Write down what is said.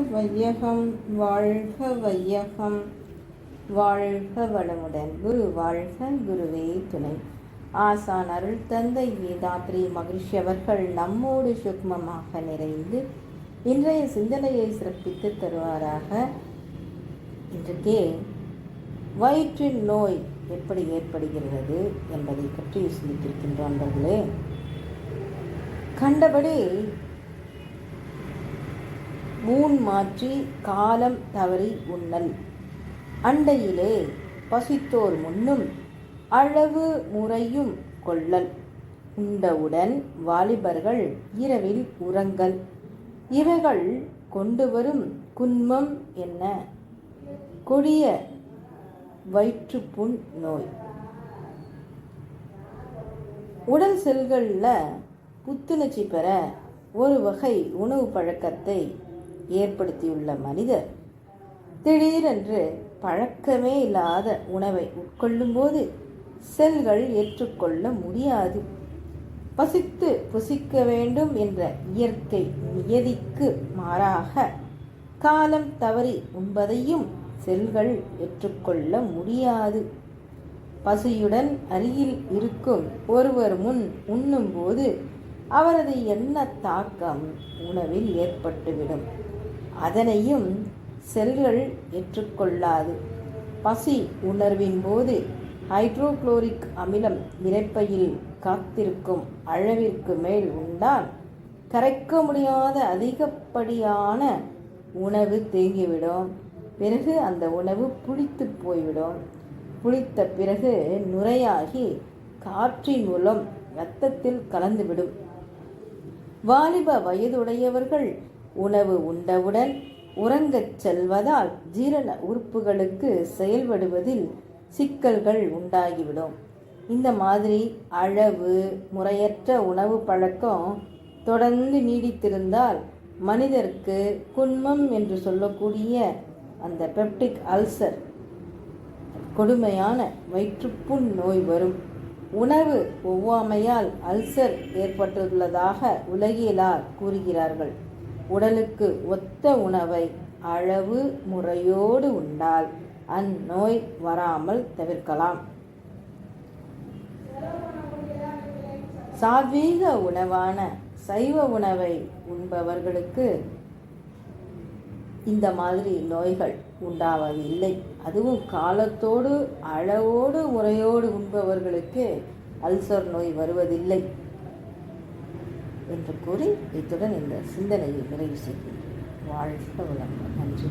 வையகம் வாழ்க வையகம். வாழ்க வளமுடன் குரு வாழ்க குருவே துணை. ஆசான் அருள் தந்தை வேதாத்ரி மகிழ்ச்சி அவர்கள் நம்மோடு சுக்மமாக நிறைந்து இன்றைய சிந்தனையை சிறப்பித்து தருவாராக. இன்றைக்கே வயிற்றின் நோய் எப்படி ஏற்படுகிறது என்பதை பற்றி சிந்தித்திருக்கின்றோம் கண்டபடி ஊன் மாற்றி காலம் தவறி உண்ணல். அண்டையிலே பசித்தோர் முன்னும் அளவு முறையும் கொள்ளல். உண்டவுடன் வாலிபர்கள் இரவில் உறங்கல். இவைகள் கொண்டு வரும் குன்மம் என்ன? கொடிய வயிற்றுப்புண் நோய். உடல் செல்களில் புத்துணர்ச்சி பெற ஒரு வகை உணவு பழக்கத்தை ஏற்படுத்தியுள்ள மனிதர் திடீரென்று பழக்கமே இல்லாத உணவை உட்கொள்ளும்போது செல்கள் ஏற்றுக்கொள்ள முடியாது. பசித்து புசிக்க வேண்டும் என்ற இயற்கை நியதிக்கு மாறாக காலம் தவறி உண்பதையும் செல்கள் ஏற்றுக்கொள்ள முடியாது. பசியுடன் அருகில் இருக்கும் ஒருவர் முன் உண்ணும்போது அவரது எண்ண தாக்கம் உணவில் ஏற்பட்டுவிடும். அதனையும் செல்கள் ஏற்றுக்கொள்ளாது. பசி உணர்வின் போது ஹைட்ரோகுளோரிக் அமிலம் இறைப்பையில் காத்திருக்கும் அளவிற்கு மேல் உண்டால் கரைக்க முடியாத அதிகப்படியான உணவு தேங்கிவிடும். பிறகு அந்த உணவு புளித்து போய்விடும். புளித்த பிறகு நுரையாகி காற்றின் மூலம் இரத்தத்தில் கலந்துவிடும். வாலிப வயதுடையவர்கள் உணவு உண்டவுடன் உறங்கச் செல்வதால் ஜீரண உறுப்புகளுக்கு செயல்படுவதில் சிக்கல்கள் உண்டாகிவிடும். இந்த மாதிரி அளவு முறையற்ற உணவு பழக்கம் தொடர்ந்து நீடித்திருந்தால் மனிதருக்கு குன்மம் என்று சொல்லக்கூடிய அந்த பெப்டிக் அல்சர் கொடுமையான வயிற்றுப்புண் நோய் வரும். உணவு ஒவ்வாமையால் அல்சர் ஏற்பட்டுள்ளதாக உலகியலார் கூறுகிறார்கள். உடலுக்கு ஒத்த உணவை அளவு முறையோடு உண்டால் அந்நோய் வராமல் தவிர்க்கலாம். சாத்வீக உணவான சைவ உணவை உண்பவர்களுக்கு இந்த மாதிரி நோய்கள் உண்டாவதில்லை. அதுவும் காலத்தோடு அளவோடு முறையோடு உண்பவர்களுக்கு அல்சர் நோய் வருவதில்லை என்று கூறி இத்துடன் இந்த சிந்தனையை நிறைவு செய்கிறேன். வாழ்க வளம் நன்றி.